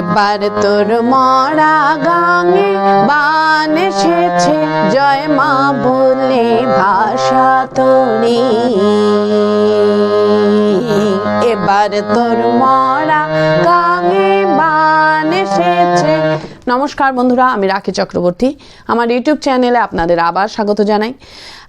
এবার তোর মরা গাঙে বান এসেছে। জয় মা বলে ভাষা তোরি এবার তোর মরা গাঙে বান এসেছে। নমস্কার বন্ধুরা, আমি রাখি চক্রবর্তী। আমার ইউটিউব চ্যানেলে আপনাদের আবার স্বাগত জানাই।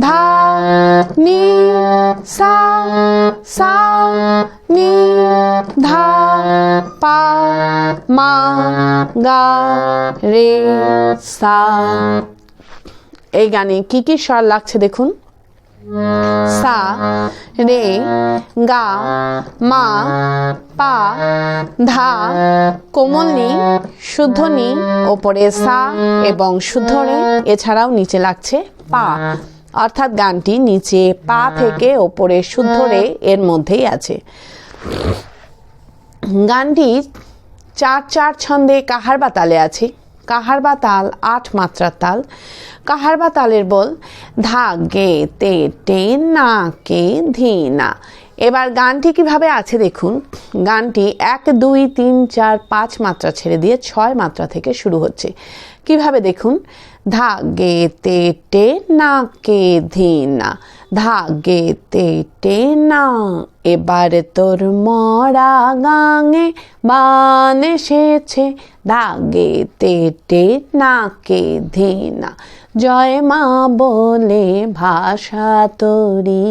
ধা নি সা সা নি ধা পা মা গা রে সা এই গানে কি কি স্বর লাগছে দেখুন? সা, রে, গা, মা, পা, ধা কোমল নি শুদ্ধ নি ওপরে সা এবং শুদ্ধ রে এছাড়াও নিচে লাগছে পা। অর্থাৎ গানটি নিচে পা থেকে ওপরে শুদ্ধ রে এর মধ্যেই আছে। গানটি চার চার ছন্দে কাহার বা তালে আছে? কাহার বা তাল আট মাত্রার তাল। কাহার বা তালের বল, ধা, গে, তে, টে, না, কে, ধি, না। এবার গানটি কীভাবে আছে দেখুন। গানটি এক, দুই, তিন, চার, পাঁচ মাত্রা ছেড়ে দিয়ে ছয় মাত্রা থেকে শুরু হচ্ছে। কীভাবে দেখুন? ধা, গে, তে, টে, না, কে, ধি, না। ধা গে তে টে না এবারে তোর মরা গাঙে বান এসেছে দাগে তে টে না কে ধি না জয় মা বলে ভাষা তরি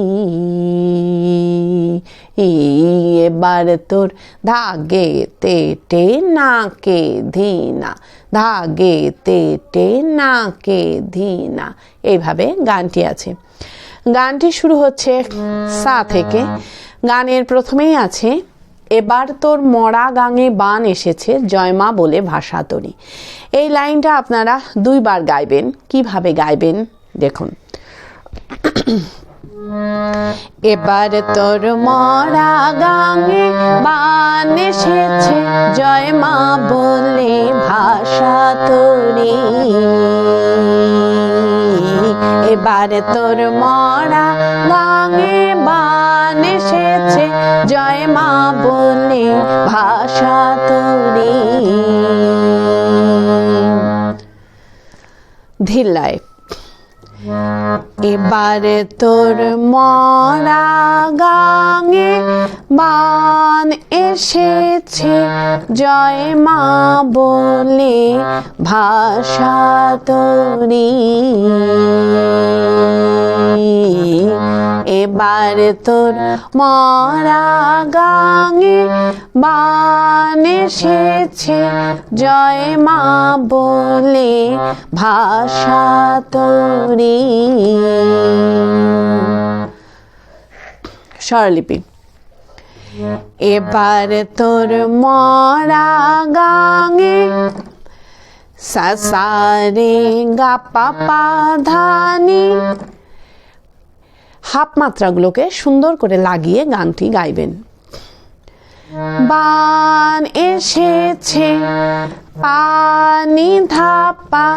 এবার তোর ধাগে তে টে না কে ধি না ধাগে তে টে না কে ধি না এইভাবে গানটি আছে। গানটি শুরু হচ্ছে সা থেকে। গানের প্রথমেই আছে, এবার তোর মরা গাঙে বান এসেছে জয়মা বলে ভাষা তরি। এই লাইনটা আপনারা দুইবার গাইবেন। কীভাবে গাইবেন? দেখুন। এবার তোর মরা গাঙে বান এসেছে জয়মা বলে ভাষা তরি। এবার তোর মরা গাঙে বান এসেছে। জয় মা বলে ভাষা তরি। ধিল্লায় এবারে তোর মরা গাঙে বান এসেছে জয় মা বলে ভাষা তরি। এবার তোর মরা গাঙে বান এসেছে জয় মা বলে ভাষা তরি। স্বরলিপি। এবার তোর মরা গাঙে সাসারে গা পাপা ধানি। হাফ মাত্রাগুলোকে সুন্দর করে লাগিয়ে গানটি গাইবেন। বান এসেছে, পানি ধাপা।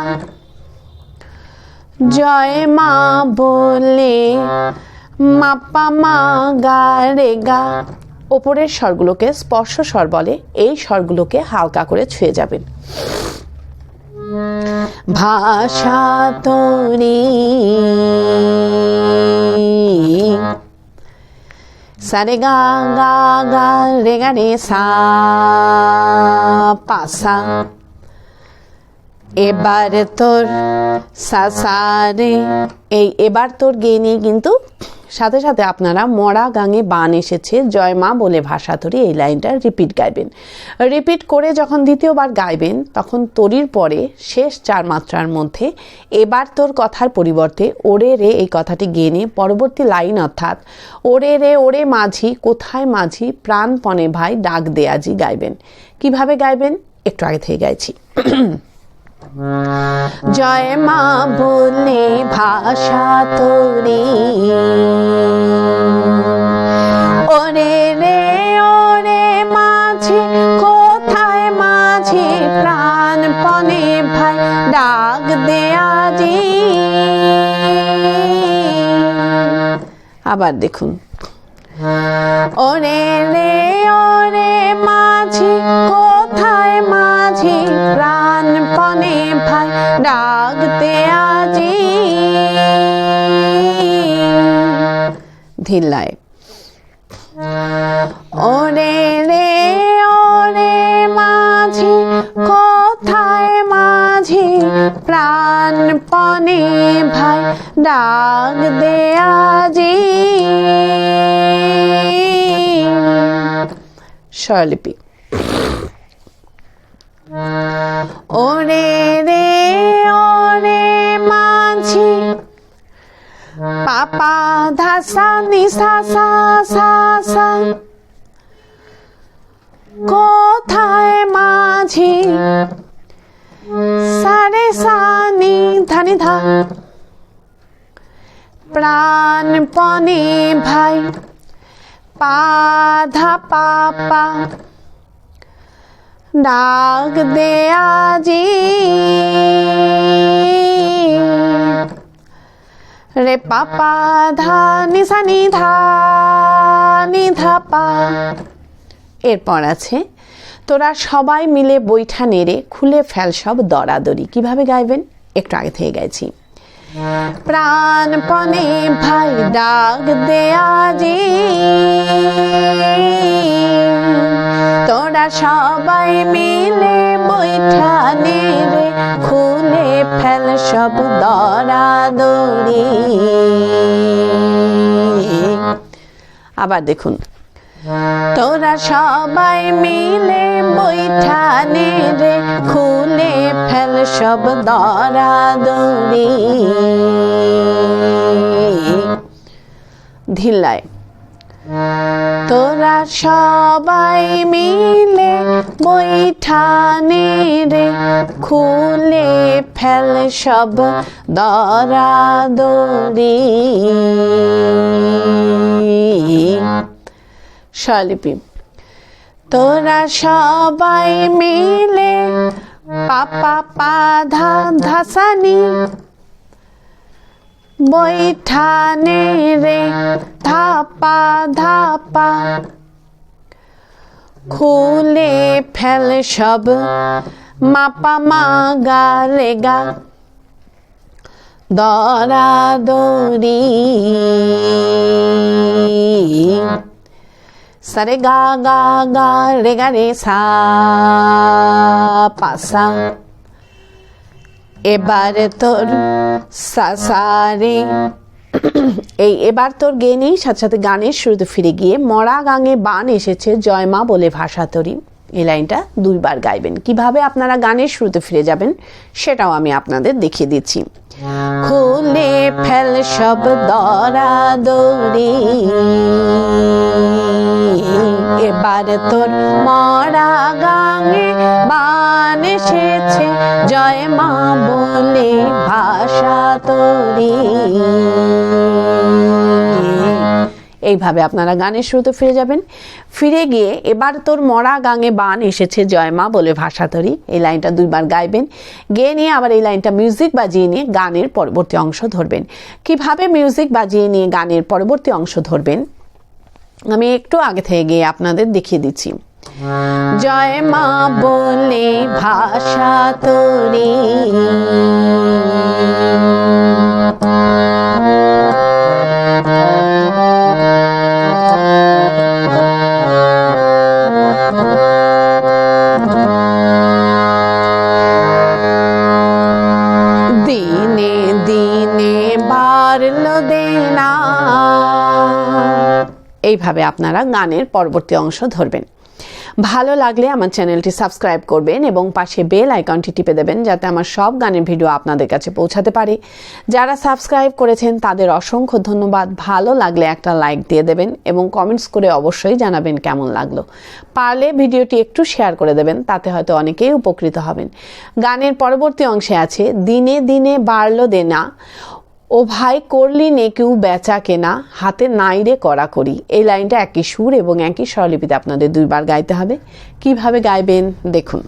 জয় মা বলে, মাপা মা গা রে গা। ওপরের স্বরগুলোকে স্পর্শ স্বর বলে, এই স্বরগুলোকে হালকা করে ছুঁয়ে যাবেন। ভাষা তরি সারে গা গা গা রে গা রে সা পাসা এবার তোর সা সা রে এই এবার তোর গেয়ে নিয়ে কিন্তু সাথে সাথে আপনারা মরা গাঙে বান এসেছে, জয় মা বলে ভাষা তরি এই লাইনটা রিপিট গাইবেন। রিপিট করে যখন দ্বিতীয়বার গাইবেন, তখন তরির পরে শেষ চার মাত্রার মধ্যে এবার তোর কথার পরিবর্তে ওরে রে এই কথাটি গেয়ে নিয়ে পরবর্তী লাইন অর্থাৎ, ওরে রে, ওরে মাঝি, কোথায় মাঝি, প্রাণপণে ভাই ডাক দেয়াজি গাইবেন। কীভাবে গাইবেন? একটু আগে থেকে গাইছি। জয় মা বলে ভাষা তোরে। ওরে রে, ওরে মাঝি, কোথায় মাঝি প্রাণপণে ভাই ডাক দেয়াজি আবার দেখুন। ওরে রে, ওরে মাঝি, কোথায় ধিল্লায় ওরে রে ওরে মাঝি কোথায় মাঝি? প্রাণপণে ভাই ডাক দে আজি। স্বরলিপি। ওরে ধাসা নিসা সা সা সা কোথায় মাঝি? সারে সানি ধানি ধা। প্রাণপণে ভাই পাধা পাপা। ডাক দে আজি। রে পাপা ধা নিসা নিধা নিধা পা এরপর আছে, তোরা সবাই মিলে বৈঠা নেড়ে খুলে ফেল সব দরাদরি। কীভাবে গাইবেন? একটু আগে থেকে গাইছি। প্রাণপণে ভাই ডাক দে আজি। তোরা সবাই মিলে সব দরাদরি আবার দেখুন। তোরা সবাই মিলে বৈঠা রে খুলে ফেল সব দরাদরি ধিল্লায় তোরা সবাই মিলে বৈঠানে রে খুলে ফেল সব দরাদরি। স্বলিপি তোরা সবাই মিলে পাপা পাধা ধাসানি বৈঠানে রে, ধাপা ধাপা। খুলে ফেল সব, মাপা মাগা রেগা। দরাদরি সারে গা গা গা রে গা রে সা। পাসা এবার তোর সাসারে। এই এবার তোর গে নেই সাথে সাথে গানের শুরুতে ফিরে গিয়ে মরা গাঙে বান এসেছে, জয় মা বলে ভাষা তরি। এই লাইনটা দুইবার গাইবেন। কীভাবে আপনারা গানের শুরুতে ফিরে যাবেন সেটাও আমি আপনাদের দেখিয়ে দিচ্ছি। খুলে ফেল সব দরা দৌড়ি। এবার তোর মরা গাঙে বান এসেছে, জয় মা বলে ভাষা তরি। এইভাবে আপনারা গানের শুরুতে ফিরে যাবেন। ফিরে গিয়ে এবার তোর মরা গাঙে বান এসেছে জয় মা বলে ভাষা তরি এই লাইনটা দুইবার গাইবেন। গেয়ে নিয়ে আবার এই লাইনটা মিউজিক বাজিয়ে নিয়ে গানের পরবর্তী অংশ ধরবেন। কীভাবে মিউজিক বাজিয়ে নিয়ে গানের পরবর্তী অংশ ধরবেন? আমি একটু আগে থেকে গিয়ে আপনাদের দেখিয়ে দিচ্ছি। জয় মা বলে ভাষা তরি দিনে দিনে বাড়ল দেনা। এইভাবে আপনারা গানের পরবর্তী অংশ ধরবেন। ভালো লাগলে আমার চ্যানেলটি সাবস্ক্রাইব করবেন এবং পাশে বেল আইকনটি টিপে দেবেন যাতে আমার সব গানের ভিডিও আপনাদের কাছে পৌঁছাতে পারে। যারা সাবস্ক্রাইব করেছেন, তাদের অসংখ্য ধন্যবাদ। ভালো লাগলে একটা লাইক দিয়ে দেবেন এবং কমেন্টস করে অবশ্যই জানাবেন কেমন লাগল। পারলে ভিডিওটি একটু শেয়ার করে দেবেন, তাতে হয়তো অনেকেই উপকৃত হবেন। গানের পরবর্তী অংশে আছে, দিনে দিনে বাড়লো দেনা ও ভাই করলি নে কেউ বেচা কেনা, হাতে নাইরে করা করি এই লাইনটা একই সুর এবং একই স্বরলিপিতে আপনাদের দুইবার গাইতে হবে। কীভাবে গাইবেন দেখুন।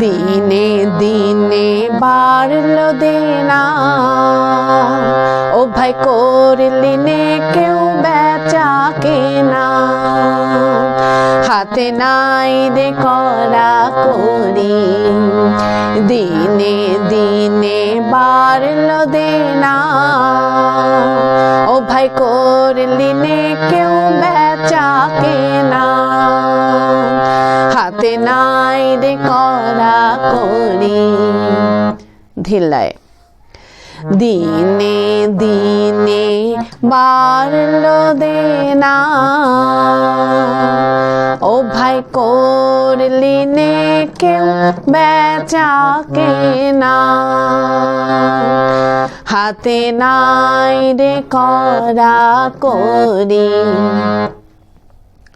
দিনে দিনে বাড়লো দেনা, ও ভাই করলি নে কেউ বেচা কেনা। হাতে নাই রে করা করি দিনে দিনে বাড়লো দেনা ও ভাই করলি নে কেউ বেচা কেনা। হাতে নাই রে করা করি। ধিল্লায়। দিনে দিনে বাড়লো দেনা। ও ভাই করলি নে কেউ বেচা কেনা। হাতে নাই রে করা করি।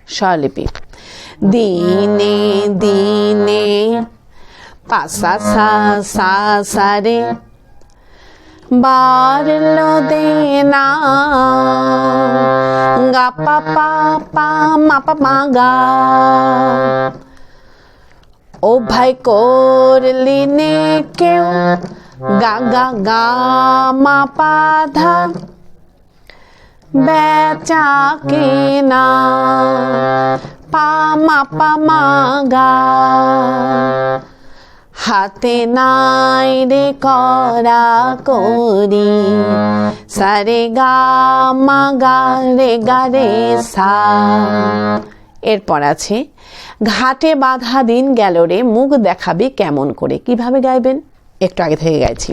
স্বরলিপি। দিনে দিনে পাসা সা সা সা রে বাড়লো দেনা গা পা পা পা মা পা মা গা ও ভাই করলি নে কেউ গা গা গা মা পা ধা বেচা কেনা পা মা পা মা গা হাতে নাই রে করা করি। সারে গা, মা গা রে গা রে সা। এরপর আছে, ঘাটে বাধা দিন গেল রে, মুখ দেখাবি কেমন করে। কীভাবে গাইবেন? একটু আগে থেকে গাইছি।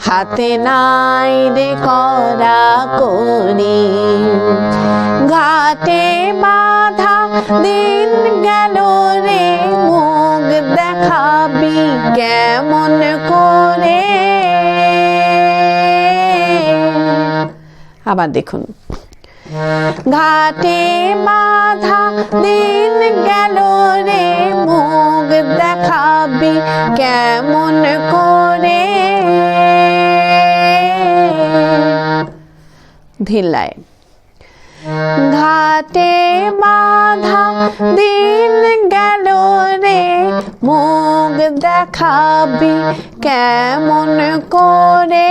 হাতে নাই রে করা করি। ঘাটে বাধা দিন গেল রে দেখাবি কেমন করে? আবার দেখুন। ঘাটে বাধা দিন গেল রে, মুখ দেখাবি কেমন করে? ধিল্লায় ঘাটে বাধা দিন গেল রে মুখ দেখাবি কেমন করে?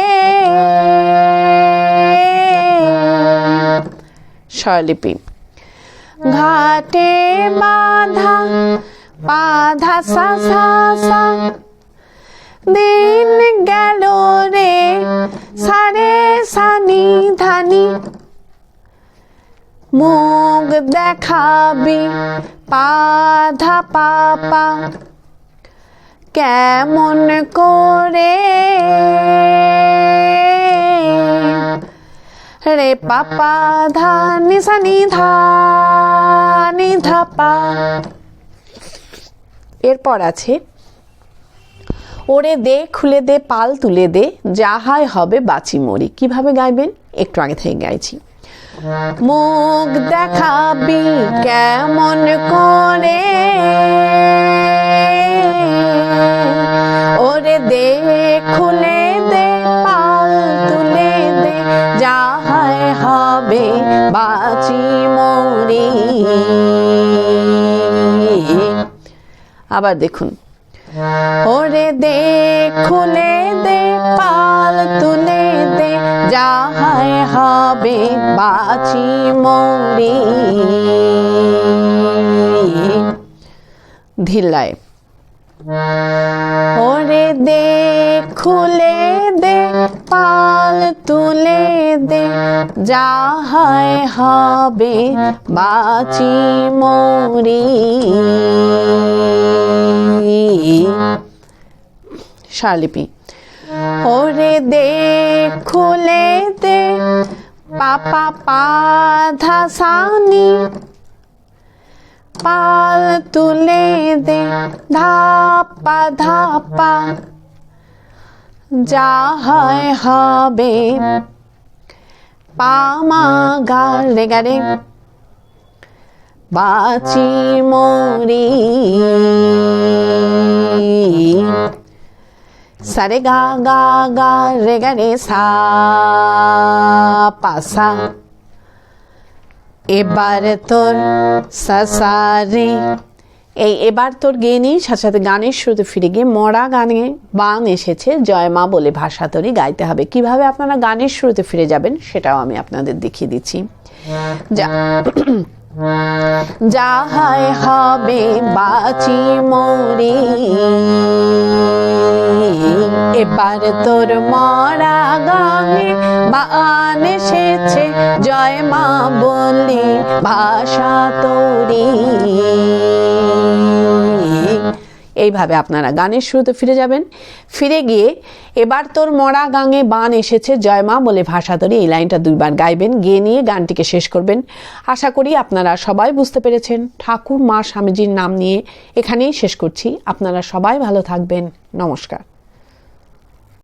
স্বরলিপি। ঘাটে বাধা বাধা সা সা। সা দিন গেল রে, সারে সানি ধানি। মুখ দেখাবি পাধা পাপা। কেমন করে? রে পাপা, ধা নিসা নিধা ধাপা এরপর আছে, ওরে দে, খুলে দে, পাল তুলে দে যাহাই হবে বাঁচি মরি কীভাবে গাইবেন? একটু আগে থেকে গাইছি। মুখ দেখাবি কেমন করে? ওরে দে, খুলে দে, পাল তুলে দে যাহাই হবে, বাঁচি মরি। আবার দেখুন। ওরে দে, খুলে দে, পাল তুলে দে যাহাই হবে, বাঁচি মরি। ধিল্লায় ওরে দে, খুলে দে, পাল তুলে দে যাহাই হবে, বাঁচি মরি। শালিপি, ওরে দে, খুলে দে, পাপা পাধা সানি পাল তুলে দে, ধাপা ধাপা। যা হয় হবে। পামা গা রে গা রে। বাঁচি মরি। সারে গা গা গা রে গা রে, সা পাসা এবার তোর সাসারে। এই এবার তোর গেয়ে নিয়ে সাথে সাথে গানের শুরুতে ফিরে গিয়ে মরা গানে বান এসেছে, জয় মা বলে ভাষা তরি গাইতে হবে। কীভাবে আপনারা গানের শুরুতে ফিরে যাবেন সেটাও আমি আপনাদের দেখিয়ে দিচ্ছি। যা যাহাই হবে বাঁচি মরি। এবার তোর মরা গানে বান এসেছে, জয় মা বলি ভাষা তোরি। এইভাবে আপনারা গানের শুরুতে ফিরে যাবেন। ফিরে গিয়ে এবার তোর মরা গাঙে বান এসেছে, জয় মা বলে ভাষা ধরে এই লাইনটা দুইবার গাইবেন, গিয়ে নিয়ে গানটিকে শেষ করবেন। আশা করি আপনারা সবাই বুঝতে পেরেছেন, ঠাকুর মা স্বামীজির নাম নিয়ে এখানেই শেষ করছি। আপনারা সবাই ভালো থাকবেন। নমস্কার।